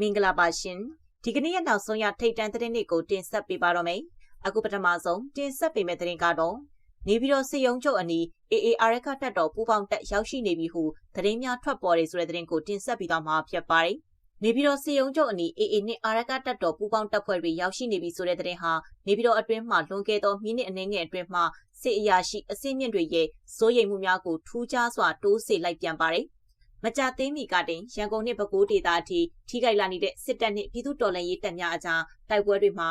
မင်္ဂလာပါရှင်ဒီကနေ့ရက်နောက်ဆုံးရထိတ်တန့်သတင်းတွေကိုတင်ဆက်ပေးပါတော့မယ်အခုပထမဆုံးတင်ဆက်ပေးမယ့်သတင်းကတော့နေပြည်တော်စစ်ရုံးချုပ်အနီး AAR ကတက်တော်ပူပေါင်းတက်ရောက်ရှိနေပြီဟုသတင်းများထွက်ပေါ်နေဆိုတဲ့သတင်းကိုတင်ဆက်ပြီးတော့မှာဖြစ်ပါတယ်နေပြည်တော်စီယုံချုပ်အနီး AA နှင့်အာရကတပ်တော်ပူးပေါင်းတပ်ဖွဲ့တွေရောက်ရှိနေပြီဆိုတဲ့သတင်းဟာနေပြည်တော်အတွင်းမှာလွန်ခဲ့သောမိနစ်အနည်းငယ်အတွင်းမှာစစ်အရာရှိအစင်းမြင့်တွေရဲ့စိုးရိမ်မှုများကိုထူးခြားစွာတိုးစေလိုက်ပြန်ပါတယ်။ မကြသေးမီကတင်ရန်ကုန်နှင့်ပဲခူးဒေသအထိထိခိုက်လာနေတဲ့စစ်တပ်နှင့်ပြည်သူတော်လှန်ရေးတပ်များအကြားတိုက်ပွဲတွေမှာ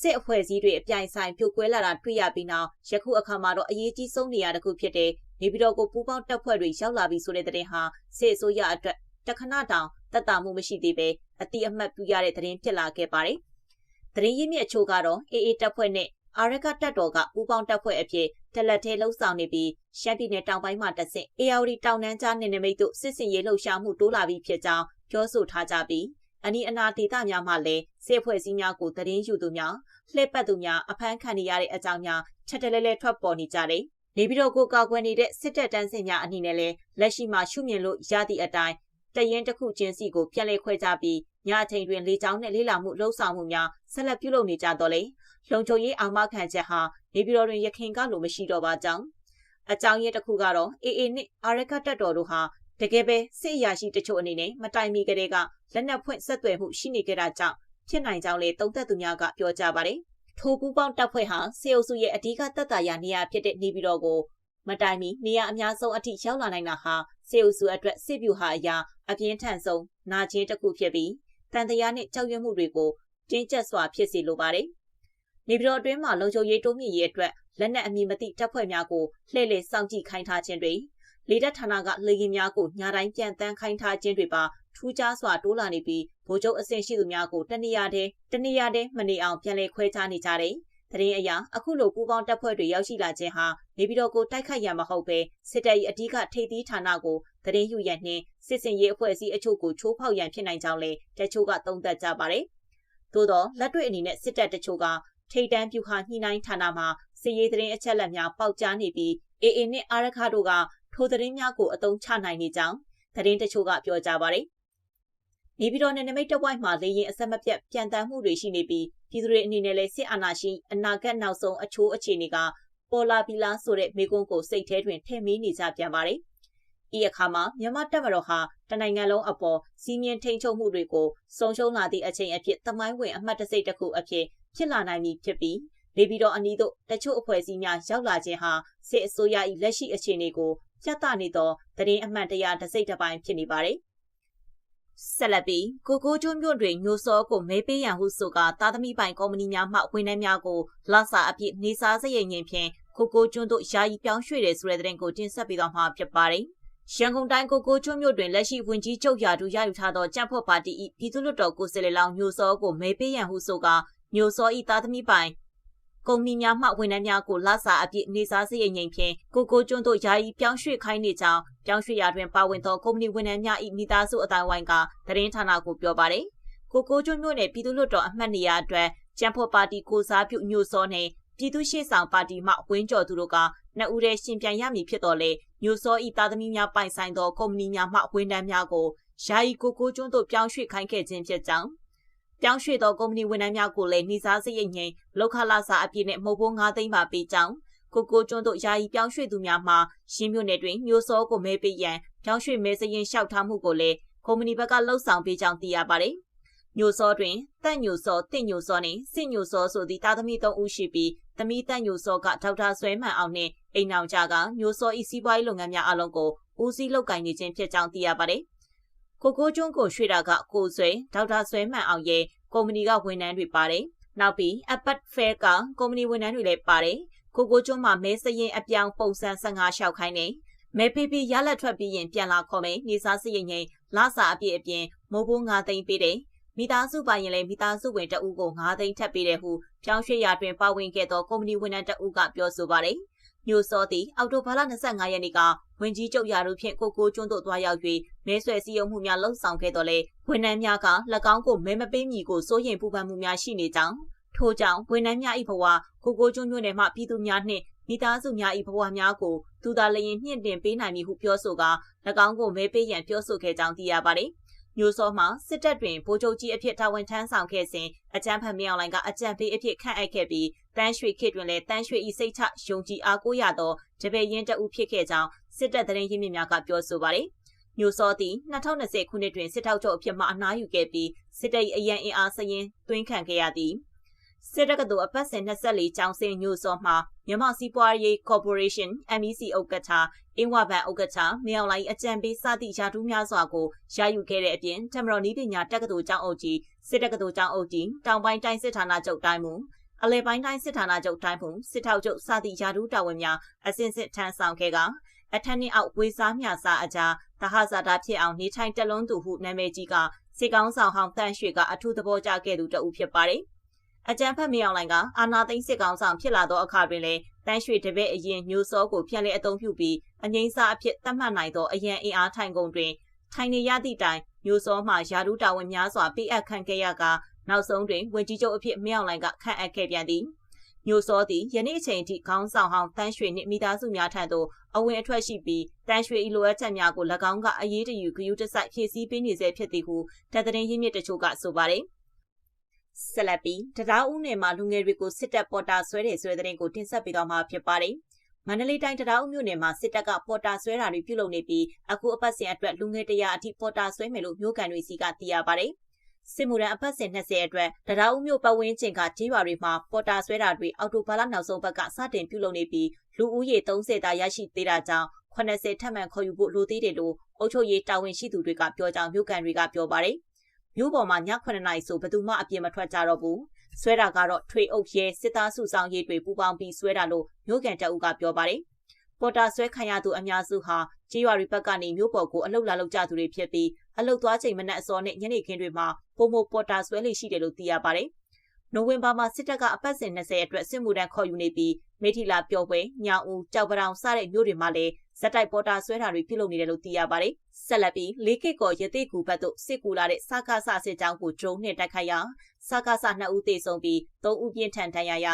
စစ်အဖွဲ့အစည်းတွေအပြိုင်ဆိုင်ပြုတ်ကွဲလာတာတွေ့ရပြီးနောက်ယခုအခါမှာတော့အရေးကြီးဆုံးနေရာတစ်ခုဖြစ်တဲ့နေပြည်တော်ကိုပူးပေါင်းတပ်ဖွဲ့တွေရောက်လာပြီဆိုတဲ့သတင်းဟာစစ်အစိုးရအတွက်တခဏတောင်တက်တာမှုမရှိသေးပဲအတိအမှတ်ပြုရတဲ့သတင်းဖြစ်လာခဲ့ပါတယ်။သတင်းရင်းမြစ်အချို့ကတော့ AA တပ်ဖွဲ့နဲ့ အာရကတပ်တော်ကပူးပေါင်းတပ်ဖွဲ့အဖြစ်တလက်သေးလှုပ်ဆောင်နေပြီးရှမ်းပြည်နယ်တောင်ပိုင်းမှာတဆင့် AR တောင်တန်းကြားနေနမိတ်တို့စစ်စင်ရေးလှုပ်ရှားမှုတိုးလာပြီးဖြစ်ကြောင်းပြောဆိုထားကြပြီးအနီးအနားဒေသများမှာလည်းစစ်ဖွဲ့စည်းများကိုသတင်းယူသူများလှည့်ပတ်သူများအဖမ်းခံနေရတဲ့အကြောင်းများချက်တလဲလဲထွက်ပေါ်နေကြတယ်။နေပြည်တော်ကိုကာကွယ်နေတဲ့စစ်တပ်တန်းစင်များအနေနဲ့လည်းလက်ရှိမှာရှုမြင်လို့ရသည့်အတိုင်းတရင်တစ်ခုချင်းစီကိုပြန်လည်ခွဲခြားပြီးညအချိန်တွင်လေကြောင်းနဲ့လေးလာမှုလှုပ်ဆောင်မှုများဆက်လက်ပြုလုပ်နေကြတော့လေ လုံခြုံရေးအာမခံချက်ဟာနေပြည်တော်တွင်ရခင်ကလိုမရှိတော့ပါကြောင်းအကြောင်းရင်းတစ်ခုကတော့ AA နှင့်အာရကတပ်တော်တို့ဟာတကယ်ပဲစစ်အရာရှိတချို့အနေနဲ့မတိုင်မီကလေးကလက်နက်ဖွင့်ဆက်သွယ်မှုရှိနေကြတာကြောင့်ဖြစ်နိုင်ကြောင်းလေတုံ့သက်သူများကပြောကြပါတယ်ထိုပူပေါင်းတပ်ဖွဲ့ဟာစေအုပ်စုရဲ့အဓိကတပ်သားရနေရာဖြစ်တဲ့နေပြည်တော်ကိုမတိုင်မီနေရာအများဆုံးအထိရောက်လာနိုင်တာဟာစေအုပ်စုအတွက်စစ်ဗျူဟာအရာအပြင်းထန်ဆုံးနာကျင်တစ်ခုဖြစ်ပြီးတန်တရားနဲ့ကြောက်ရွံ့မှုတွေကိုတင်းကျပ်စွာဖြစ်စေလိုပါတယ်။ နေပြည်တော်အတွင်းမှာလုံခြုံရေးတိုးမြင့်ရေးအတွက်လက်နက်အမည်မသိတပ်ဖွဲ့များကိုလှည့်လည်စောင့်ကြည့်ခိုင်းထားခြင်းတွေလေတပ်ဌာနကလေရင်များကိုညာတိုင်းပြန်တန်းခိုင်းထားခြင်းတွေပါထူးခြားစွာတိုးလာနေပြီးဗိုလ်ချုပ်အဆင့်ရှိသူများကိုတနေရာတည်းတနေရာတည်းမနေအောင်ပြန်လည်ခွဲခြားနေကြတယ်။သတင်းအရအခုလိုပူးပေါင်းတပ်ဖွဲ့တွေရောက်ရှိလာခြင်းဟာနေပြည်တော်ကိုတိုက်ခိုက်ရန်မဟုတ်ပဲစစ်တပ်၏အဓိကထိပ်သီးဌာနကိုသတင်းယူရန်နှင့်စစ်စင်ရေးအဖွဲ့အစည်းအချို့ကိုချိုးဖောက်ရန်ဖြစ်နိုင်ကြောင်းလည်းတချို့ကသုံးသပ်ကြပါတယ်။သို့သောလက်တွေ့အနေနဲ့စစ်တပ်တချို့က ထိတ်တန်းပြူဟာညှိနှိုင်းဌာနမှာစစ်ရေးသတင်းအချက်အလက်များပေါက်ကြားနေပြီး AA နှင့်အာရခတို့ကထိုသတင်းများကိုအသုံးချနိုင်နေကြောင်းသတင်းတချို့ကပြောကြပါတယ်။နေပြည်တော်နယ်နိမိတ်တဝိုက်မှာလေရင်အဆက်မပြတ်ပြန်တမ်းမှုတွေရှိနေပြီးပြည်သူတွေအနေနဲ့လည်းစစ်အာဏာရှင်အနာဂတ်နောက်ဆုံးအချိုးအခြေအနေကပေါ်လာပြီလားဆိုတဲ့မိကွန်းကိုစိတ်ထဲတွင်ထည့်မီးနေကြပြန်ပါတယ်။ဤအခါမှာမြန်မာတပ်မတော်ဟာတနိုင်ငံလုံးအပေါ်စီးမြင်ထိန်ချုပ်မှုတွေကိုဆုံးရှုံးလာသည့်အချိန်အဖြစ်သမိုင်းဝင်အမှတ်တစိတ်တစ်ခုအဖြစ် ဖြစ်လာနိုင်ပြီဖြစ်ပြီးနေပြည်တော်အနီးသို့တချို့အဖွဲ့အစည်းများရောက်လာခြင်းဟာစစ်အစိုးရ၏လက်ရှိအခြေအနေကိုပြသနေသောသတင်းအမှန်တရားတစ်စိတ်တစ်ပိုင်းဖြစ်နေပါတယ်။ဆက်လက်ပြီးကိုကိုကျွန်းမြို့တွင်ညိုစောကိုမဲပေးရန်ဟုဆိုကသားသမီးပိုင်ကုမ္ပဏီများမှဝန်ထမ်းများကိုလဆာအပြည့်နေစားစရိတ်ငင်ဖြင့်ကိုကိုကျွန်းတို့ယာယီပြောင်းရွှေ့တယ်ဆိုတဲ့သတင်းကိုတင်ဆက်ပေးသွားမှာဖြစ်ပါတယ်။ရန်ကုန်တိုင်းကိုကိုကျွန်းမြို့တွင်လက်ရှိဝန်ကြီးချုပ်ရာထူးရယူထားသောကြံ့ဖွက်ပါတီ၏ပြည်သူ့လွှတ်တော်ကိုယ်စားလှယ်လောင်းညိုစောကိုမဲပေးရန်ဟုဆိုက ညိုစော၏သားသမီးပိုင်ကုမ္ပဏီများမှဝန်ထမ်းများကိုလဆာအပြည့်နေစားစရိတ်ငိမ်ဖြင့်ကိုကိုကျွန်းတို့ယာယီပြောင်းရွှေ့ခိုင်းနေကြောင်းပြောင်းရွှေ့ရာတွင်ပါဝင်သောကုမ္ပဏီဝန်ထမ်းများ၏မိသားစုအတိုင်းဝိုင်းကသတင်းဌာနကိုပြောပါတယ်။ကိုကိုကျွန်းမြို့နယ်ပြည်သူ့လွှတ်တော်အမှတ်နေရာအတွက်ကျန်းဖော်ပါတီကိုစားပြုညိုစောနှင့်ပြည်သူ့ရှေ့ဆောင်ပါတီမှဝင်းကျော်သူတို့ကနှစ်ဦးတည်းရှင်ပြန်ရမည်ဖြစ်တော်လဲညိုစောဤသားသမီးများပိုင်ဆိုင်သောကုမ္ပဏီများမှဝန်ထမ်းများကိုယာယီကိုကိုကျွန်းတို့ပြောင်းရွှေ့ခိုင်းခဲ့ခြင်းဖြစ်ကြောင်း ပြောင်းရွှေ့သောကုမ္ပဏီဝန်ထမ်းများကိုလည်းနှိစားစရိတ်ငိမ်လောက်ခလာစာအပြည့်နဲ့မဟုတ်ဘုံ9သိန်းပါပေးကြောင်းကိုကိုကျွန်းတို့ယာယီပြောင်းရွှေ့သူများမှရှင်းမြို့နယ်တွင်မျိုးစောကိုမဲပေးရန်ပြောင်းရွှေ့မဲစရင်လျှောက်ထားမှုကိုလည်းကုမ္ပဏီဘက်ကလှုပ်ဆောင်ပေးကြောင်းသိရပါတယ်။ညိုစောတွင်တက်ညိုစောတင့်ညိုစောနှင့်စစ်ညိုစောဆိုသည့်တာသမီ၃ဦးရှိပြီးသမီးတက်ညိုစောကဒေါက်တာဆွဲမှန်အောင်နှင့်အိမ်အောင်ကြကညိုစောဤစီးပွားရေးလုပ်ငန်းများအလုံးကိုဦးစီးလုပ်ကိုင်နေခြင်းဖြစ်ကြောင်းသိရပါတယ်။ ကိုကိုကျွန်းကိုရွှေတာကကိုဆွဲဒေါက်တာဆွဲမှန်အောင်ရဲ့ကုမ္ပဏီကဝန်ထမ်းတွေပါတယ်။နောက်ပြီး Apat Fair ကကုမ္ပဏီဝန်ထမ်းတွေလည်းပါတယ်။ကိုကိုကျွန်းမှာမဲစရင်အပြောင်ပုံစံ15လျှောက်ခိုင်းနေ။မဲပေးပြီးရလက်ထွက်ပြီးရင်ပြန်လာခေါ်မယ်။နေစားစရိတ်ငိမ်လစာအပြည့်အပြင်မိုးဘိုး9သိန်းပေးတယ်။မိသားစုပိုင်ရင်လည်းမိသားစုဝင်တအုပ်ကို9သိန်းထပ်ပေးတယ်ဟုပြောင်းရွှေ့ရာတွင်ပါဝင်ခဲ့သောကုမ္ပဏီဝန်ထမ်းတအုပ်ကပြောဆိုပါတယ်။ ညိုစောသည်အော်တိုဘာလ25ရက်နေ့ကဝင်ကြီးချုပ်ရာထူးဖြင့်ကိုကိုကျွန်းတို့သွားရောက်၍မဲဆွယ်စည်းရုံးမှုများလှုံ့ဆော်ခဲ့တော်လဲဝန်ထမ်းများက၎င်းကိုမဲမပေးမီကိုစိုးရိမ်ပူပန်မှုများရှိနေကြောင်းထို့ကြောင့်ဝန်ထမ်းများ၏ဘဝကိုကိုကျွန်းမြို့နယ်မှပြည်သူများနှင့်မိသားစုများ၏ဘဝများကိုသူသာလျင်မြင့်တင်ပေးနိုင်မည်ဟုပြောဆိုကာ၎င်းကိုမဲပေးရန်ပြောဆိုခဲ့ကြောင်းသိရပါတယ် မျိုးစောမှာစစ်တပ်တွင်ဗိုလ်ချုပ်ကြီးအဖြစ်တာဝန်ထမ်းဆောင်ခဲ့စဉ်အကြမ်းဖက်မြောင်လိုင်ကအကြံပေးအဖြစ်ခန့်အပ်ခဲ့ပြီးတန်းရွှေခေတ်တွင်လည်းတန်းရွှေဤစိတ်ချယုံကြည်အားကိုးရသောတပည့်ရင်းတအုပ်ဖြစ်ခဲ့ကြောင်းစစ်တပ်သတင်းရင်းမြစ်များကပြောဆိုပါတယ်။မျိုးစောသည်2020ခုနှစ်တွင်စစ်ထောက်ချုပ်အဖြစ်မှအနားယူခဲ့ပြီးစစ်တပ်၏အရန်အင်အားစရင်တွင်းခံခဲ့ရသည်။စစ်တက္ကသိုလ်အပတ်စဉ်24ကျောင်းစင်ညိုစောမှာ မြန်မာစီးပွားရေးကော်ပိုရေးရှင်း MEC ဥက္ကဋ္ဌအင်းဝဘန်ဥက္ကဋ္ဌမြောင်လိုင်းအကြံပေးစသည့်ရာထူးများစွာကိုရယူခဲ့တဲ့အပြင်တမတော်နီးပညာတက္ကသိုလ်ကျောင်းအုပ်ကြီးစစ်တက္ကသိုလ်ကျောင်းအုပ်ကြီးတောင်ပိုင်းတိုင်းစစ်ဌာနချုပ်တိုင်းမှုအလဲပိုင်းတိုင်းစစ်ဌာနချုပ်တိုင်းမှုစစ်ထောက်ချုပ်စသည့်ရာထူးတာဝန်များအစဉ်စစ်ထမ်းဆောင်ခဲ့ကအထက်နှစ်အောက်ဝေစားမြစာအကြားတဟဇာတာဖြစ်အောင်နေထိုင်တက်လွန်းသူဟုနာမည်ကြီးကစေကောင်းဆောင်ဟောင်းတန့်ရွှေကအထူးသဘောကျခဲ့သူတဦးဖြစ်ပါတယ် အကြံဖက်မြောင်လိုင်ကအာနာသိန်းစစ်ကောင်ဆောင်ဖြစ်လာသောအခါတွင်လည်းတန်းရွှေတပည့်အရင်မျိုးစောကိုပြန်လည်အသုံးပြုပြီးအငိမ့်စားအဖြစ်သတ်မှတ်နိုင်သောအရန်အင်အားထိုင်ကုန်တွင်ထိုင်နေရသည့်တိုင်မျိုးစောမှယာဒူးတာဝန်များစွာပေးအပ်ခံခဲ့ရကနောက်ဆုံးတွင်ဝင်ကြီးချုပ်အဖြစ်မြောင်လိုင်ကခန့်အပ်ခဲ့ပြန်သည်မျိုးစောသည်ယနေ့အချိန်ထိခေါင်းဆောင်ဟောင်းတန်းရွှေနှင့်မိသားစုများထံသို့အဝင်အထွက်ရှိပြီးတန်းရွှေဤလိုအပ်ချက်များကို၎င်းကအရေးတယူဂရုတစိုက်ဖြည့်ဆည်းပေးနေစေဖြစ်သည်ဟုတပ်သတင်းရင်းမြစ်တချို့ကဆိုပါတယ်။ ဆက်လက်ပြီးတရားဦးနယ်မှာလူငယ်တွေကိုစစ်တပ်ပေါ်တာဆွဲတယ်ဆိုတဲ့သတင်းကိုတင်ဆက်ပေးသွားမှာဖြစ်ပါတယ်။မန္တလေးတိုင်းတရားဦးမြို့နယ်မှာစစ်တပ်ကပေါ်တာဆွဲတာတွေပြုလုပ်နေပြီးအခုအပတ်စဉ်အတွက်လူငယ်တရာအထိပေါ်တာဆွဲမယ်လို့မြို့ကန်တွေစီကသိရပါတယ်။စစ်မှုရန်အပတ်စဉ်20အတွက်တရားဦးမြို့ပတ်ဝန်းကျင်ကကြေးရွာတွေမှာပေါ်တာဆွဲတာတွေအော်တိုဘာလနောက်ဆုံးဘက်ကစတင်ပြုလုပ်နေပြီးလူဦးရေ30တာရရှိသေးတာကြောင့်80ထပ်မံခေါ်ယူဖို့လိုသေးတယ်လို့အုပ်ချုပ်ရေးတာဝန်ရှိသူတွေကပြောကြောင်းမြို့ကန်တွေကပြောပါတယ်။ မြို့ပေါ်မှာည9နာရီဆိုဘယ်သူမှအပြင်မထွက်ကြတော့ဘူးဆွဲတာကတော့ထွေအုပ်ရဲစစ်သားစုဆောင်ရေးတွေပူပေါင်းပြီးဆွဲတာလို့မြို့ကန်တအုပ်ကပြောပါတယ်ပေါ်တာဆွဲခံရသူအများစုဟာကြေးရွာတွေဘက်ကနေမြို့ပေါ်ကိုအလုတ်လာလောက်ကြသူတွေဖြစ်ပြီးအလုတ်သွားချိန်မနက်အစောနဲ့ညနေခင်းတွေမှာပုံမပေါ်တာဆွဲလေးရှိတယ်လို့သိရပါတယ်။နိုဝင်ဘာမှာစစ်တပ်ကအပတ်စဉ်20အတွက်စစ်မှုထမ်းခေါ်ယူနေပြီးမိထီလာပျော်ပွဲညောင်ဦးကြောက်ပတောင်စတဲ့မြို့တွေမှာလည်း ဇက်တိုက်ပေါ်တာဆွဲတာတွေပြုလုပ်နေတယ်လို့သိရပါတယ်။ဆက်လက်ပြီးလေးကစ်ကောရသေးကူဘက်သို့စစ်ကူလာတဲ့စကားဆစစ်ကြောင်းကိုဒရုန်းနဲ့တိုက်ခိုက်ရာစကားဆ2ဦးသေဆုံးပြီး3ဦးပြင်းထန်ဒဏ်ရာရ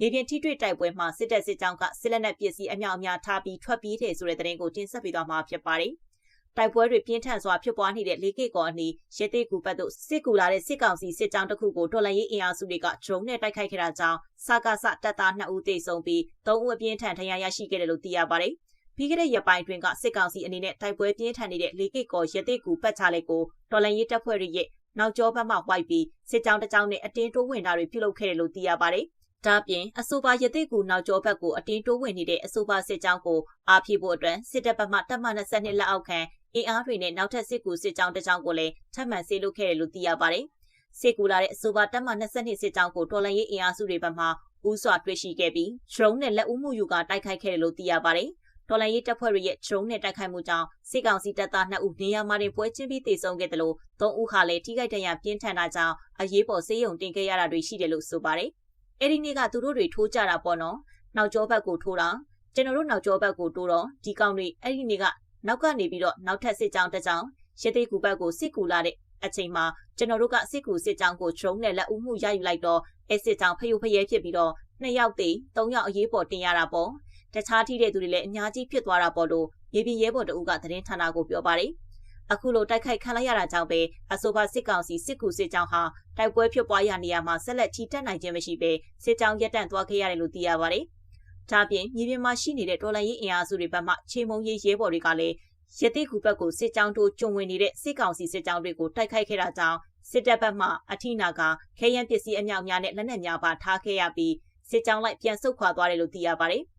မြေပြင်ထိတွေ့တိုက်ပွဲမှာစစ်တပ်စစ်ကြောင်းကစစ်လက်နက်ပစ္စည်းအမြောက်အများထားပြီးထွက်ပြေးတယ်ဆိုတဲ့သတင်းကိုတင်ဆက်ပေးသွားမှာဖြစ်ပါတယ်။တိုက်ပွဲတွေပြင်းထန်စွာဖြစ်ပွားနေတဲ့လေးကိတ်ကောအနီးရဲသေးကူဘက်သို့စစ်ကူလာတဲ့စစ်ကောင်စီစစ်ကြောင်းတစ်ခုကိုတော်လှန်ရေးအင်အားစုတွေကဒရုန်းနဲ့တိုက်ခိုက်ခဲ့တာကြောင့်စကားဆတပ်သား2ဦးသေဆုံးပြီး3ဦးအပြင်းထန်ဒဏ်ရာရရှိခဲ့တယ်လို့သိရပါတယ်။ ပြီးခဲ့တဲ့ရက်ပိုင်းတွင်ကစစ်ကောင်စီအနေနဲ့တိုက်ပွဲပြင်းထန်နေတဲ့လေကိတ်ကော်ရတိကူပတ်ချလိုက်ကိုတော်လန်ရေးတပ်ဖွဲ့တွေရဲ့နောက်ကျောဘက်မှဝိုက်ပြီးစစ်ကြောင်းတစ်ကြောင်းနဲ့အတင်းတိုးဝင်တာတွေပြုလုပ်ခဲ့တယ်လို့သိရပါတယ်။ဒါပြင်အဆိုပါရတိကူနောက်ကျောဘက်ကိုအတင်းတိုးဝင်နေတဲ့အဆိုပါစစ်ကြောင်းကိုအားဖြည့်ဖို့အတွက်စစ်တပ်ဘက်မှတပ်မ22လက်အောက်ခံအင်အားတွေနဲ့နောက်ထပ်စစ်ကူစစ်ကြောင်းတစ်ကြောင်းကိုလည်းထပ်မံဆေးလုပ်ခဲ့တယ်လို့သိရပါတယ်။စစ်ကူလာတဲ့အဆိုပါတပ်မ22စစ်ကြောင်းကိုတော်လန်ရေးအင်အားစုတွေဘက်မှဦးစွာတွေ့ရှိခဲ့ပြီး drone နဲ့လက်ဦးမှုယူကတိုက်ခိုက်ခဲ့တယ်လို့သိရပါတယ်။ တော်လိုင်းရေးတပ်ဖွဲ့တွေရဲ့ဒရုန်းနဲ့တိုက်ခိုက်မှုကြောင့်စစ်ကောင်စီတပ်သား2ဦးနေရာမှာတင်ပွဲချင်းပြီးတေဆုံးခဲ့တယ်လို့3ဦးဟာလည်းထိခိုက်ဒဏ်ရာပြင်းထန်တာကြောင့်အရေးပေါ်ဆေးရုံတင်ခဲ့ရတာတွေရှိတယ်လို့ဆိုပါတယ်။အဲဒီနေ့ကသူတို့တွေထိုးကြတာပေါ့နော်။နောက်ကျောဘက်ကိုထိုးတာကျွန်တော်တို့နောက်ကျောဘက်ကိုတိုးတော့ဒီကောင်တွေအဲ့ဒီနေ့ကနောက်ကနေပြီးတော့နောက်ထပ်စစ်ကြောင်းတစ်ကြောင်းရသေးကူဘက်ကိုစစ်ကူလာတဲ့အချိန်မှာကျွန်တော်တို့ကစစ်ကူစစ်ကြောင်းကိုဒရုန်းနဲ့လက်ဦးမှုရယူလိုက်တော့အဲစစ်ကြောင်းဖျို့ဖျဲဖြစ်ပြီးတော့နှစ်ယောက်တည်သုံးယောက်အရေးပေါ်တင်ရတာပေါ့။ တခြားထိတဲ့သူတွေလည်းအများကြီးဖြစ်သွားတာပေါ့လို့ရေပြင်ရဲဘော်တအုပ်ကသတင်းဌာနကိုပြောပါတယ်။အခုလိုတိုက်ခိုက်ခံလိုက်ရတာကြောင့်ပဲအဆိုပါစစ်ကောင်စီစစ်ကူစစ်ကြောင်းဟာတိုက်ပွဲဖြစ်ပွားရနေရမှာဆက်လက်ချီတက်နိုင်ခြင်းမရှိဘဲစစ်ကြောင်းရပ်တန့်သွားခဲ့ရတယ်လို့သိရပါတယ်။ဒါပြင်မြေပြင်မှာရှိနေတဲ့တော်လန်ရေးအင်အားစုတွေဘက်မှချေမုံရေးရဲဘော်တွေကလည်းရတိကူဘက်ကိုစစ်ကြောင်းတို့ကျုံဝင်နေတဲ့စစ်ကောင်စီစစ်ကြောင်းတွေကိုတိုက်ခိုက်ခဲ့တာကြောင့်စစ်တပ်ဘက်မှအထိနာကခဲယမ်းပစ္စည်းအမြောက်များနဲ့လက်နက်များပါထားခဲ့ရပြီးစစ်ကြောင်းလိုက်ပြန်ဆုတ်ခွာသွားတယ်လို့သိရပါတယ်။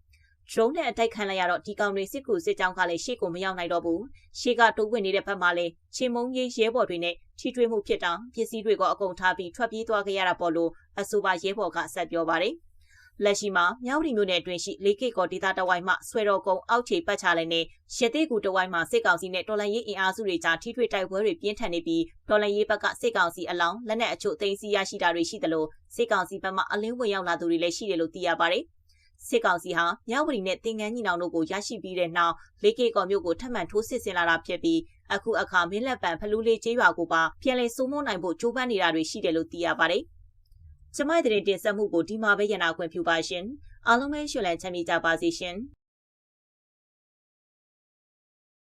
drone နဲ့အတိုက်ခံလိုက်ရတော့ဒီကောင်တွေစစ်ကူစစ်ကြောင်းကလည်းရှေ့ကိုမရောက်နိုင်တော့ဘူးရှေ့ကတိုးဝင်နေတဲ့ဘက်မှာလည်းချင်းမုံကြီးရဲဘော်တွေနဲ့ထိတွေ့မှုဖြစ်တာပစ္စည်းတွေကအကုန်ထားပြီးထွက်ပြေးသွားခဲ့ရတာပေါ့လို့အဆိုပါရဲဘော်ကဆက်ပြောပါတယ်လက်ရှိမှာမြောက်ရီမြို့နယ်အတွင်းရှိလေးကိတ်ကောဒေသတဝိုင်းမှဆွဲတော်ကုန်းအောက်ခြေပတ်ချလိုက်နဲ့ရသေးကူတဝိုင်းမှာစစ်ကောင်စီနဲ့တော်လန်ရေးအင်အားစုတွေကြားထိထွေတိုက်ပွဲတွေပြင်းထန်နေပြီးတော်လန်ရေးဘက်ကစစ်ကောင်စီအလောင်းလက်နက်အချို့သိမ်းဆည်းရရှိတာတွေရှိသလိုစစ်ကောင်စီဘက်မှအလင်းဝင်ရောက်လာသူတွေလည်းရှိတယ်လို့သိရပါတယ်။ စစ်ကောင်စီဟာမြဝတီနဲ့တင်ငန်းညီနောင်တို့ကိုရရှိပြီးတဲ့နောက်လေးကေကော်မြို့ကိုထပ်မံထိုးစစ်ဆင်လာတာဖြစ်ပြီးအခုအခါမင်းလက်ပံဖလူးလေးကျေးရွာကိုပါပြန်လည်စိုးမိုးနိုင်ဖို့ကြိုးပမ်းနေတာတွေရှိတယ်လို့သိရပါတယ်။ကျမရဲ့တင်ဆက်မှုကိုဒီမှာပဲရနာခွင့်ပြုပါရှင်။အားလုံးပဲရှင်လန်းချမ်းမြေ့ကြပါစေရှင်။